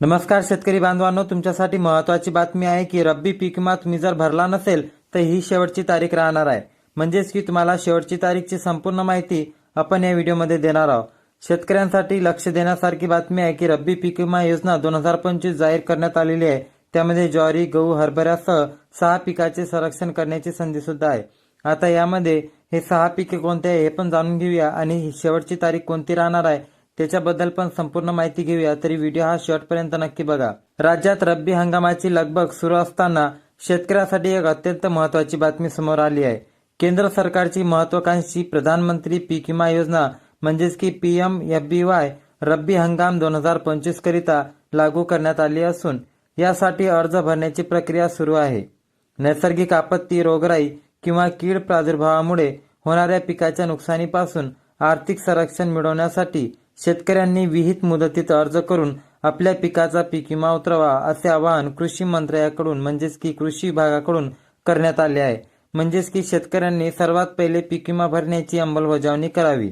नमस्कार शेतकरी बांधवांनो तुमच्यासाठी महत्वाची बातमी आहे की रब्बी पीक विमा तुम्ही जर भरला नसेल तर ही शेवटची तारीख राहणार आहे. म्हणजेच की तुम्हाला शेवटची तारीखची संपूर्ण माहिती आपण या व्हिडिओमध्ये देणार आहोत. शेतकऱ्यांसाठी लक्ष देण्यासारखी बातमी आहे की रब्बी पीक विमा योजना दोन हजार पंचवीस जाहीर करण्यात आलेली आहे. त्यामध्ये ज्वारी गहू हरभऱ्यासह सहा पिकाचे संरक्षण करण्याची संधी सुद्धा आहे. आता यामध्ये हे सहा पिके कोणते आहे हे पण जाणून घेऊया आणि ही शेवटची तारीख कोणती राहणार आहे त्याच्याबद्दल पण संपूर्ण माहिती घेऊया. तरी व्हिडिओ हा शेवटपर्यंत नक्की बघा. राज्यात रब्बी हंगामाची लगबग सुरू असताना शेतकऱ्यासाठी एक अत्यंत महत्वाची बातमी समोर आली आहे. केंद्र सरकारची महत्वाकांक्षी प्रधानमंत्री पीक विमा योजना म्हणजेच की P M F B Y रब्बी हंगाम दोन हजार पंचवीस करिता लागू करण्यात आली असून यासाठी अर्ज भरण्याची प्रक्रिया सुरू आहे. नैसर्गिक आपत्ती रोगराई किंवा कीड प्रादुर्भावामुळे होणाऱ्या पिकाच्या नुकसानीपासून आर्थिक संरक्षण मिळवण्यासाठी शेतकऱ्यांनी विहित मुदतीत अर्ज करून आपल्या पिकाचा पीक विमा उतरवा असे आवाहन कृषी मंत्रालयाकडून म्हणजेच की कृषी विभागाकडून करण्यात आले आहे. म्हणजेच की शेतकऱ्यांनी सर्वात पहिले पीक विमा भरण्याची अंमलबजावणी करावी.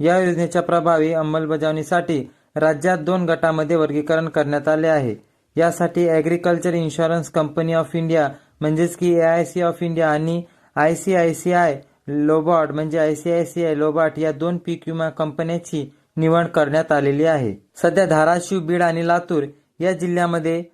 या योजनेच्या प्रभावी अंमलबजावणीसाठी राज्यात दोन गटामध्ये वर्गीकरण करण्यात आले आहे. यासाठी agriculture insurance company of India म्हणजेच की A I C of India आणि I C I C I Lombard म्हणजे I C I C I Lombard या दोन पीक विमा कंपन्याची निवड करण्यात आलेली आहे. सध्या धाराशिव बीड आणि लातूर या जिल्ह्यामध्ये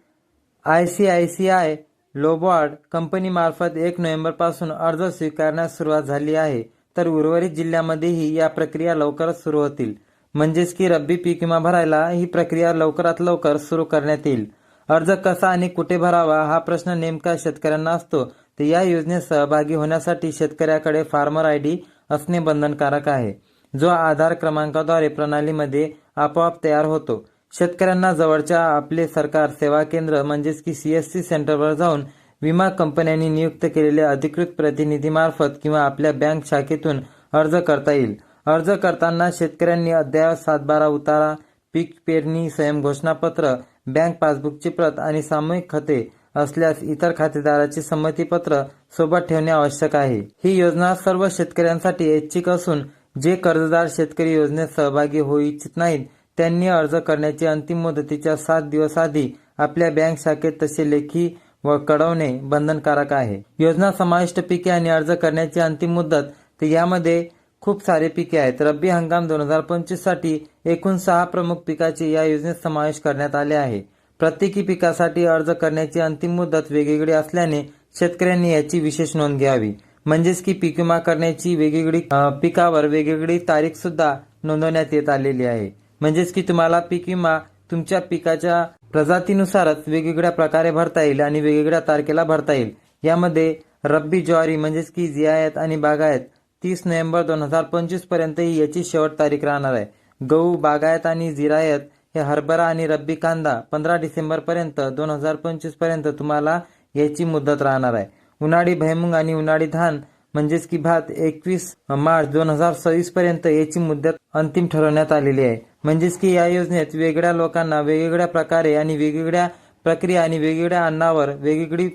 I C I C I Lombard कंपनीमार्फत एक नोव्हेंबरपासून अर्ज स्वीकारण्यास सुरुवात झाली आहे. तर उर्वरित जिल्ह्यामध्येही या प्रक्रिया लवकरच सुरू होतील. म्हणजेच की रब्बी पीक विमा भरायला ही प्रक्रिया लवकरात लवकर सुरू करण्यात येईल. अर्ज कसा आणि कुठे भरावा हा प्रश्न नेमका शेतकऱ्यांना असतो. तर या योजनेत सहभागी होण्यासाठी शेतकऱ्याकडे फार्मर आय डी असणे बंधनकारक आहे. जो आधार क्रमांकाद्वारे प्रणालीमध्ये आपोआप तयार होतो. शेतकऱ्यांना जवळच्या आपले सरकार सेवा केंद्र म्हणजेच की सीएससी सेंटरवर जाऊन विमा कंपन्यांनी नियुक्त केलेल्या अधिकृत प्रतिनिधीमार्फत किंवा आपल्या बँक शाखेतून अर्ज करता येईल. अर्ज करताना शेतकऱ्यांनी अद्ययावत सातबारा उतारा पीक पेरणी स्वयं घोषणापत्र बँक पासबुकची प्रत आणि सामूहिक खाते असल्यास इतर खातेदाराचे संमतीपत्र सोबत ठेवणे आवश्यक आहे. ही योजना सर्व शेतकऱ्यांसाठी ऐच्छिक असून जे कर्जदार शेतकरी योजनेत सहभागी होऊ इच्छित नाहीत त्यांनी अर्ज करण्याची अंतिम मुदतीच्या सात दिवस आधी आपल्या बँक शाखेत तसे लेखी व कळवणे बंधनकारक आहे. योजना समाविष्ट पिके आणि अर्ज करण्याची अंतिम मुदत तर यामध्ये खूप सारे पिके आहेत. रब्बी हंगाम दोन हजार पंचवीससाठी एकूण सहा प्रमुख पिकाचे या योजनेत समावेश करण्यात आले आहे. प्रत्येकी पिकासाठी अर्ज करण्याची अंतिम मुदत वेगवेगळी असल्याने शेतकऱ्यांनी याची विशेष नोंद घ्यावी. म्हणजेच की पीक विमा करण्याची वेगवेगळी पिकावर वेगवेगळी तारीख सुद्धा नोंदवण्यात येत आलेली आहे. म्हणजेच की तुम्हाला पीक विमा तुमच्या पिकाच्या प्रजातीनुसारच वेगवेगळ्या प्रकारे भरता येईल आणि वेगवेगळ्या तारखेला भरता येईल. यामध्ये रब्बी ज्वारी म्हणजेच की जियायत आणि बागायत तीस नोव्हेंबर दोन हजार पंचवीसपर्यंत ही याची शेवट तारीख राहणार आहे. गहू बागायत आणि जिरायत हे हरभरा आणि रब्बी कांदा पंधरा डिसेंबर पर्यंत दोन हजार पंचवीसपर्यंत तुम्हाला याची मुदत राहणार आहे. उन्हाळी भैमुंग आणि उन्हाळी धान म्हणजेच की भात एकवीस मार्च दोन हजार सव्वीस पर्यंत याची मुदत अंतिम ठरवण्यात आलेली आहे. म्हणजेच की या योजनेत वेगळ्या लोकांना वेगवेगळ्या प्रकारे आणि वेगवेगळ्या प्रक्रिया आणि वेगवेगळ्या अन्नावर वेगवेगळी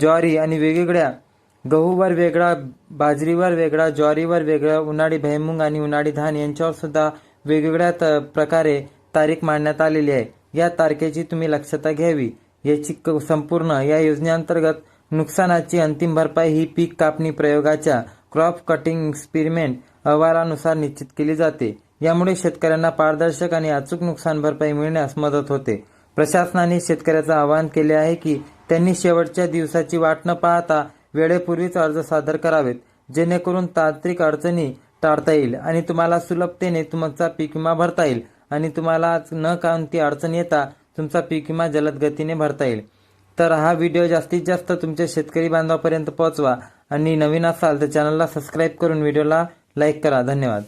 ज्वारी आणि वेगवेगळ्या गहूवर वेगळा बाजरीवर वेगळा ज्वारीवर वेगळा उन्हाळी भैमुंग आणि उन्हाळी धान यांच्यावर सुद्धा वेगवेगळ्या त- प्रकारे तारीख मांडण्यात आलेली आहे. या तारखेची तुम्ही लक्षता घ्यावी. याची क- संपूर्ण या योजनेअंतर्गत नुकसानाची अंतिम भरपाई ही पीक कापणी प्रयोगाच्या क्रॉप कटिंग एक्सपेरिमेंट अहवालानुसार निश्चित केली जाते. यामुळे शेतकऱ्यांना पारदर्शक आणि अचूक नुकसान भरपाई मिळण्यास मदत होते. प्रशासनाने शेतकऱ्याचं आवाहन केले आहे की त्यांनी शेवटच्या दिवसाची वाट न पाहता वेळेपूर्वीच अर्ज सादर करावेत जेणेकरून तांत्रिक अडचणी टाळता येईल आणि तुम्हाला सुलभतेने तुमचा पीक विमा भरता येईल आणि तुम्हाला न कोणती अडचण येता तुमचा पीक विमा जलद गतीने भरता येईल. तर हा व्हिडिओ जास्तीत जास्त तुमच्या शेतकरी बांधवापर्यंत पोहोचवा आणि नवीन असाल तर चॅनलला सबस्क्राईब करून व्हिडिओला लाईक करा. धन्यवाद.